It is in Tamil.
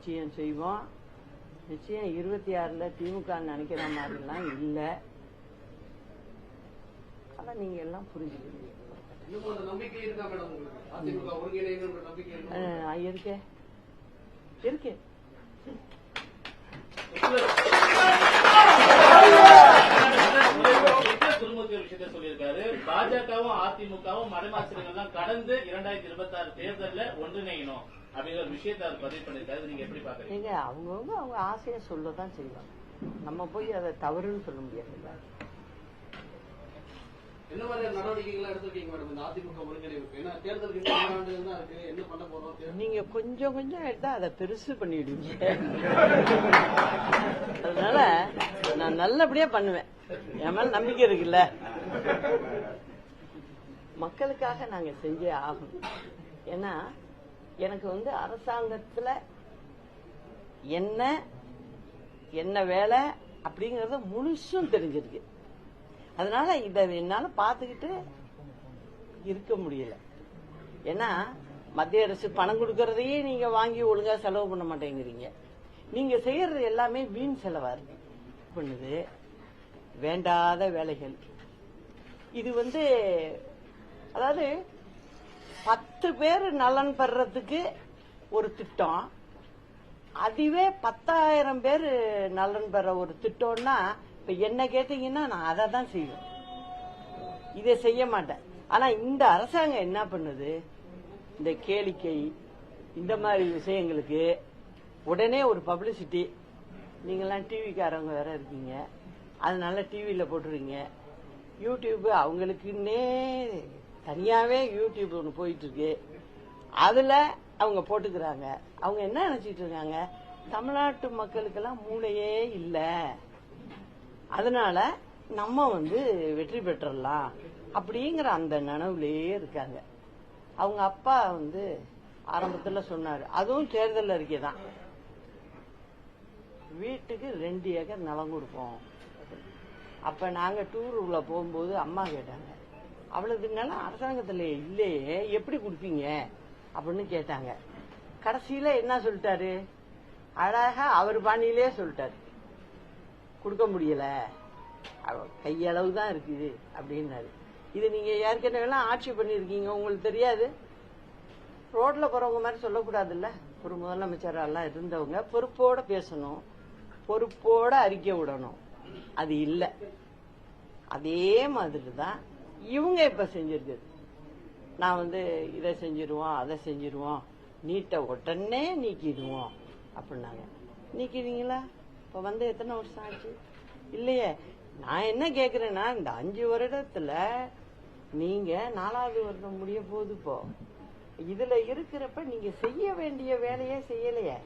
நிச்சயம் செய்வோம். நிச்சயம் இருபத்தி ஆறுல திமுக நினைக்கிற மாதிரிலாம் இல்லை. அதை நீங்க எல்லாம் புரிஞ்சுக்கிறீங்க இன்னும் அந்த நம்பிக்கை இருக்கா பாஜகவும் அதிமுகவும் மதமாசிரியர்கள் எல்லாம் கடந்து இரண்டாயிரத்தி இருபத்தி ஆறு தேர்தல்ல ஒன்றிணையணும். அப்படிங்கிற ஒரு விஷயத்தை அவர் பதிவு பண்ணிருக்காரு நீங்க எப்படி பாக்குறீங்க நீங்க அவங்கவுங்க அவங்க ஆசையை சொல்லதான் செய்வாங்க. நம்ம போய் அதை தவறுன்னு சொல்ல முடியாதுல்ல என்ன மாதிரியான நடவடிக்கைகள் எடுத்திருக்கீங்க மேடம்? இந்த அதிமுக ஒருங்கிணைவுக்கு ஏன்னா தேர்தலுக்கு இன்னும் ஆறு ஆண்டுகள் தான் இருக்கு? என்ன பண்ண போறோம்? தேர்தல் நீங்க கொஞ்சம் கொஞ்சம் எடுத்தா அதை பெருசு பண்ணிடுவீங்க. அதனால நான் நல்லபடியா பண்ணுவேன். என் மேல நம்பிக்கை இருக்குல்ல. மக்களுக்காக நாங்க செஞ்சே ஆகணும். ஏன்னா எனக்கு வந்து அரசாங்கத்துல என்ன என்ன வேலை அப்படிங்கறத முழுசும் தெரிஞ்சிருக்கு. அதனால இதை என்னால பாத்துக்கிட்டு இருக்க முடியல. ஏன்னா மத்திய அரசு பணம் கொடுக்கறதையே நீங்க வாங்கி ஒழுங்கா செலவு பண்ண மாட்டேங்கிறீங்க. நீங்க செய்யறது எல்லாமே வீண் செலவா இருக்கு. பண்ணுது வேண்டாத வேலைகள். இது வந்து அதாவது பத்து பேர் நலன் பெறதுக்கு ஒரு திட்டம். அதுவே பத்தாயிரம் பேர் நலன் பெற ஒரு திட்டம்னா இப்ப என்ன கேட்டீங்கன்னா நான் அதை தான் செய்வேன். இதை செய்ய மாட்டேன். ஆனா இந்த அரசாங்கம் என்ன பண்ணுது? இந்த கேளிக்கை இந்த மாதிரி விஷயங்களுக்கு உடனே ஒரு பப்ளிசிட்டி. நீங்கெல்லாம் டிவிக்காரவங்க வேற இருக்கீங்க. அதனால டிவியில போட்டுருங்க யூடியூப் அவங்களுக்குன்னே தனியாவே யூடியூப் ஒன்று போயிட்டு இருக்கு அதுல அவங்க போட்டுக்கிறாங்க. அவங்க என்ன நினைச்சிட்டு இருக்காங்க? தமிழ்நாட்டு மக்களுக்கெல்லாம் மூளையே இல்லை. அதனால நம்ம வந்து வெற்றி பெற்றலாம் அப்படிங்கிற அந்த நனவுலயே இருக்காங்க. அவங்க அப்பா வந்து ஆரம்பத்துல சொன்னாரு. அதுவும் தேர்தல் அறிக்கை தான் வீட்டுக்கு ரெண்டு ஏக்கர் நிலம் கொடுப்போம். அப்ப நாங்க டூர் உள்ள போகும்போது அம்மா கேட்டாங்க அவ்வளவு அரசாங்கத்துல இல்லையே எப்படி கொடுப்பீங்க? அப்படின்னு கேட்டாங்க. கடைசியில என்ன சொல்லிட்டாரு? அழகா அவர் பாணியிலே சொல்லிட்டாரு. கொடுக்க முடியல. கையளவு தான் இருக்குது அப்படின்னாரு. இது நீங்க ஏற்கனவே ஆட்சி பண்ணிருக்கீங்க உங்களுக்கு தெரியாது. ரோட்ல போறவங்க மாதிரி சொல்லக்கூடாதுல்ல? ஒரு முதலமைச்சரெல்லாம் இருந்தவங்க பொறுப்போட பேசணும் பொறுப்போட அறிக்கை விடணும். அது இல்ல. அதே மாதிரி தான் இவங்க இப்ப செஞ்சிருக்குது நான் வந்து இதை செஞ்சிருவோம் அதை செஞ்சிருவோம் நீட்டை உடனே நீக்கிடுவோம் அப்படின்னாங்க. நீக்கிடுவீங்களா? இப்ப வந்து எத்தனை வருஷம் ஆச்சு? இல்லையே. நான் என்ன கேக்குறேன்னா இந்த அஞ்சு வருடத்துல நீங்க நாலாவது வருடம் முடிய போகுது இப்போ. இதுல இருக்கிறப்ப நீங்க செய்ய வேண்டிய வேலையே செய்யலையே.